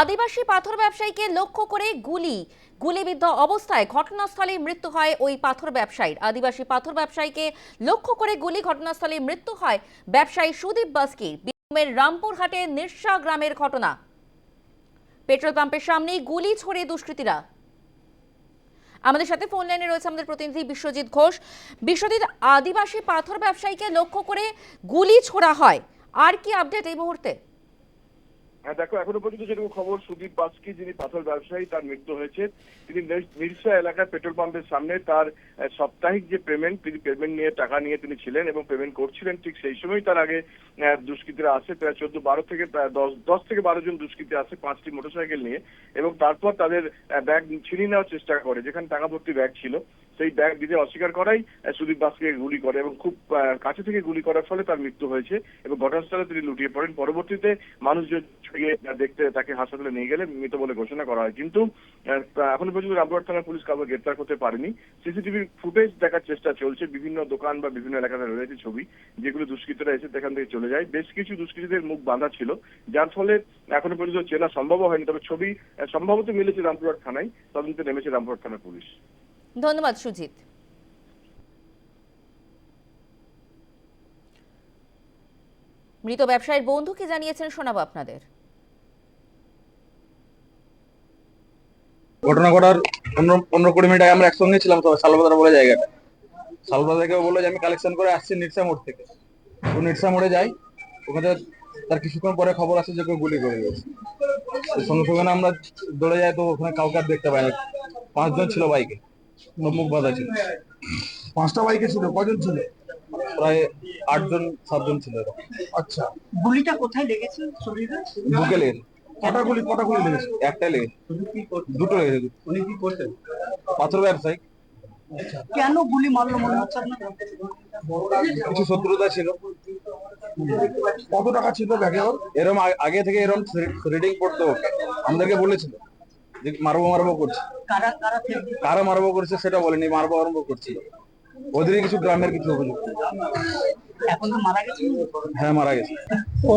আদিবাসী পাথর ব্যবসায়ীকে লক্ষ্য করে গুলি। গুলিবিদ্ধ অবস্থায় ঘটনাস্থলে মৃত্যু হয় ওই পাথর ব্যবসায়ীর। আদিবাসী পাথর ব্যবসায়ীকে লক্ষ্য করে গুলি ঘটনাস্থলে মৃত্যু হয় ব্যবসায়ী সুদীপ বাস্কির বীরভূমের রামপুরহাটে নির্সা গ্রামের ঘটনা। পেট্রোল পাম্পের সামনেই গুলি ছড়িয়ে দুষ্কৃতীরা। আমাদের সাথে ফোন লাইনে রয়েছে আমাদের প্রতিনিধি বিশ্বজিৎ ঘোষ। বিশ্বজিৎ, আদিবাসী পাথর ব্যবসায়ীকে লক্ষ্য করে গুলি ছোড়া হয়। আর কি আপডেট এই মুহূর্তে? হ্যাঁ দেখো, এখনও পর্যন্ত যেরকম খবর, সুদীপ বাস্কি, যিনি পাথর ব্যবসায়ী, তার মৃত্যু হয়েছে। তিনি নিরসা এলাকার পেট্রোল পাম্পের সামনে তার সাপ্তাহিক যে পেমেন্ট তিনি পেমেন্ট নিয়ে টাকা নিয়ে তিনি ছিলেন এবং পেমেন্ট করছিলেন ঠিক সেই সময় তার আগে দুষ্কৃতীরা আসে। প্রায় চোদ্দ, বারো থেকে দশ দশ থেকে বারো জন দুষ্কৃতী আসে পাঁচটি মোটরসাইকেল নিয়ে এবং তারপর তাদের ব্যাগ ছিনিয়ে নেওয়ার চেষ্টা করে, যেখানে টাকা ভর্তি ব্যাগ ছিল। সেই ব্যাগ দিতে অস্বীকার করাই সুদীপ বাসকে গুলি করে এবং খুব কাছে থেকে গুলি করার ফলে তার মৃত্যু হয়েছে এবং ঘটনাস্থলে তিনি লুটিয়ে পড়েন। পরবর্তীতে মানুষজন দেখতে, তাকে হাসপাতালে নিয়ে গেলে মৃত বলে ঘোষণা করা হয়। কিন্তু এখনও পর্যন্ত রামপুরহাট থানার পুলিশ কাউকে গ্রেপ্তার করতে পারেনি। সিসিটিভি ফুটেজ দেখার চেষ্টা চলছে। বিভিন্ন দোকান বা বিভিন্ন এলাকাতে রয়েছে ছবি, যেগুলো দুষ্কৃতীরা এসে সেখান থেকে চলে যায়। বেশ কিছু দুষ্কৃতীদের মুখ বাঁধা ছিল, যার ফলে এখনও পর্যন্ত চেনা সম্ভব হয়নি। তবে ছবি সম্ভবত মিলেছে রামপুরহাট থানায়। তদন্তে নেমেছে রামপুরহাট থানার পুলিশ। ধন্যবাদ, সুজিত। মৃত ব্যবসায়ীর বন্ধু কি জানিয়েছেন, শোনাবো আপনাদের। ঘটনা ঘটার পনেরো পনেরো কুড়ি মিনিট আগে আমরা একসঙ্গে ছিলাম, তো শালবাজার বলে জায়গাটা। শালবাজার থেকে বলল যে, আমি কালেকশন করে আসছি নিরসা মোড় থেকে। তো নিরসা মোড়ে যাই, ওখানে তার কিছুক্ষণ পরে খবর আসে যে, কেউ গুলি করে গেছে। সঙ্গে সঙ্গে আমরা দৌড়ে যাই, তো ওখানে কাউকে আর দেখতে পাই না। পাঁচজন ছিল বাইকে। মুখ বাঁধা ছিল। পাঁচটা বাইকে ছিল কজন ছিল? প্রায় আটজন সাতজন ছিল এরকম। আচ্ছা। গুলিটা কোথায় লেগেছে শরীরে বুকে লেগেছে কটা গুলি কটা গুলি লেগেছে? একটা লেগেছে। দুটো লেগেছে উনি কি করতেন? পাথর ব্যবসায়ী। কেন গুলি মারলো মনে হচ্ছে আপনার? কিছু শত্রুতা ছিল। কত টাকা ছিল ব্যাগে ওর? এরম আগে থেকে এরম রিডিং পড়তো ওকে আমাদেরকে বলেছিল। যে মারবো মারবো করছে। কারা কারা থেকে কারা মারবো করছে সেটা বলেনি মারবো আরম্ভ করছি। ওদেরই কিছু গ্রামের কিছু অভিযোগ। এখন তো মারা গেছে? হ্যাঁ মারা গেছে। ও